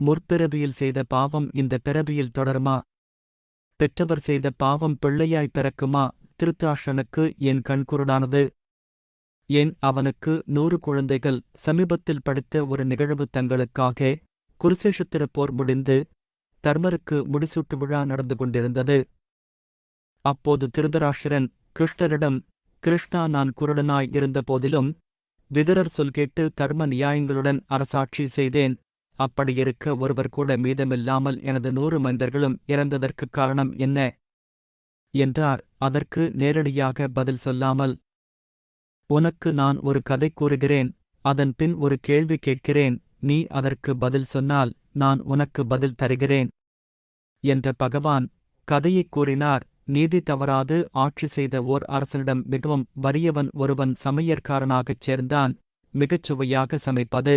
முற்பிறவியில் செய்த பாவம் இந்த பிறவியில் தொடருமா? பெற்றவர் செய்த பாவம் பிள்ளையாய் பிறக்குமா? திருத்தாஷனுக்கு என் கண்குருடானது என் அவனுக்கு நூறு குழந்தைகள். சமீபத்தில் படித்த ஒரு நிகழ்வு தங்களுக்காக குருசேஷத்திர போர் முடிந்து தர்மருக்கு முடிசூட்டு விழா நடந்து கொண்டிருந்தது. அப்போது திருதராஷரன் கிருஷ்ணரிடம் கிருஷ்ணா நான் குருடனாய் இருந்த போதிலும் விதரர் சொல் கேட்டு தர்ம நியாயங்களுடன் அரசாட்சி செய்தேன். அப்படியிருக்க ஒருவர் கூட மீதமில்லாமல் எனது நூறு மனிதர்களும் இறந்ததற்குக் காரணம் என்ன? என்றார். அதற்கு நேரடியாக பதில் சொல்லாமல் உனக்கு நான் ஒரு கதை கூறுகிறேன். அதன் பின் ஒரு கேள்வி கேட்கிறேன். நீ அதற்கு பதில் சொன்னால் நான் உனக்கு பதில் தருகிறேன். என்ற பகவான் கதையைக் கூறினார். நீதி தவறாது. ஆட்சி செய்த ஓர் அரசனிடம் மிகவும் வறியவன் ஒருவன் சமையற்காரனாகச் சேர்ந்தான். மிகச் சுவையாக சமைப்பது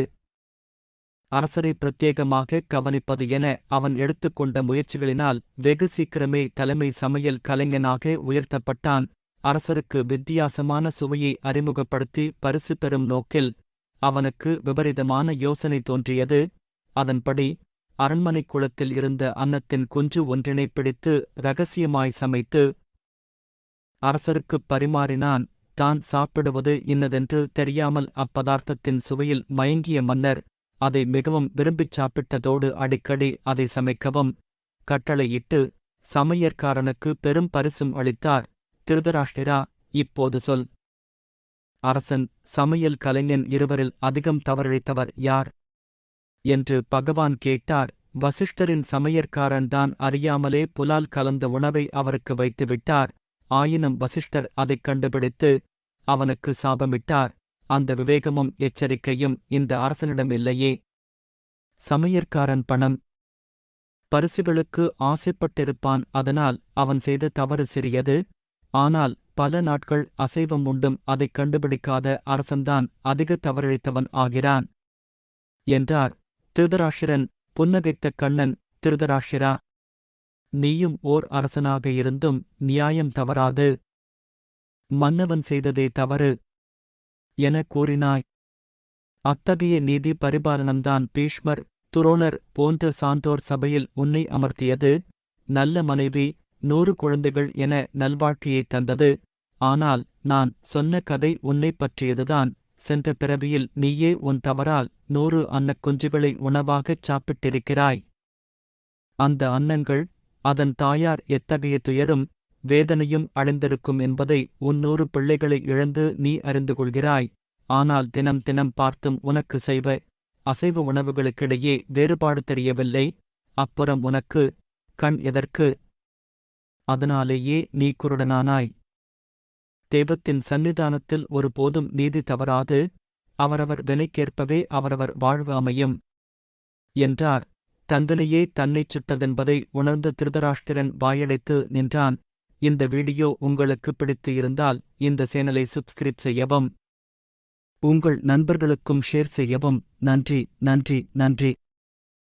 அரசரை பிரத்யேகமாக கவனிப்பது என அவன் எடுத்துக்கொண்ட முயற்சிகளினால் வெகு சீக்கிரமே தலைமை சமையல் கலைஞனாக உயர்த்தப்பட்டான். அரசருக்கு வித்தியாசமான சுவையை அறிமுகப்படுத்தி பரிசு பெறும் நோக்கில் அவனுக்கு விபரீதமான யோசனை தோன்றியது. அதன்படி அரண்மனைக் குளத்தில் இருந்த அன்னத்தின் குஞ்சு ஒன்றினை பிடித்து ரகசியமாய் சமைத்து அரசருக்குப் பரிமாறினான். தான் சாப்பிடுவது இன்னதென்று தெரியாமல் அப்பதார்த்தத்தின் சுவையில் மயங்கிய மன்னர் அதை மிகவும் விரும்பிச் சாப்பிட்டதோடு அடிக்கடி அதை சமைக்கவும். கட்டளையிட்டு சமையற்காரனுக்கு பெரும் பரிசும் அளித்தார். திருதராஷ்டிரா இப்போது சொல். அரசன் சமையல் கலைஞன் இருவரில் அதிகம் தவறிழைத்தவர் யார்? என்று பகவான் கேட்டார். வசிஷ்டரின் சமையற்காரன்தான் அறியாமலே புலால் கலந்த உணவை அவருக்கு வைத்துவிட்டார். ஆயினும் வசிஷ்டர் அதைக் கண்டுபிடித்து அவனுக்கு சாபமிட்டார். அந்த விவேகமும் எச்சரிக்கையும் இந்த அரசனிடம் இல்லையே சமையற்காரன் பணம். பரிசுகளுக்கு ஆசைப்பட்டிருப்பான் அதனால் அவன் செய்த தவறு சிறியது. ஆனால் பல நாட்கள் அசைவம் உண்டும் அதைக் கண்டுபிடிக்காத அரசன்தான் அதிக தவறிழைத்தவன் ஆகிறான். என்றார். திருதராஷிரன் புன்னகைத்த கண்ணன் திருதராஷிரா நீயும் ஓர் அரசனாக இருந்தும் நியாயம் தவறாது. மன்னவன் செய்ததே தவறு. என கூறினாய். அத்தகைய நீதி பரிபாலனம்தான் பீஷ்மர் துரோணர் போன்ற சான்றோர் சபையில் உன்னை அமர்த்தியது. நல்ல மனைவி நூறு குழந்தைகள் என நல்வாழ்க்கையைத் தந்தது. ஆனால் நான் சொன்ன கதை உன்னைப் பற்றியதுதான். சென்ற பிறவியில் நீயே உன் தவறால் நூறு அன்னக் குஞ்சுகளை உணவாகச் சாப்பிட்டிருக்கிறாய். அந்த அன்னங்கள் அதன் தாயார் எத்தகைய துயரும் வேதனையும் அடைந்திருக்கும் என்பதை உன் நூறு பிள்ளைகளை இழந்து நீ அறிந்து கொள்கிறாய். ஆனால் தினம் தினம் பார்த்தும் உனக்கு செய்வ அசைவ உணவுகளுக்கிடையே வேறுபாடு தெரியவில்லை. அப்புறம் உனக்கு கண் எதற்கு? அதனாலேயே நீ குருடனானாய். தெய்வத்தின் சந்நிதானத்தில் ஒருபோதும் நீதி தவறாது. அவரவர் வினைக்கேற்பவே அவரவர் வாழ்வு அமையும். என்றார். தந்தனையே தன்னைச் சுட்டதென்பதை உணர்ந்த திருதராஷ்டிரன் வாயடைத்து நின்றான். இந்த வீடியோ உங்களுக்கு பிடித்து இருந்தால் இந்த சேனலை சப்ஸ்கிரைப் செய்யவும். உங்கள் நண்பர்களுக்கும் ஷேர் செய்யவும். நன்றி நன்றி நன்றி.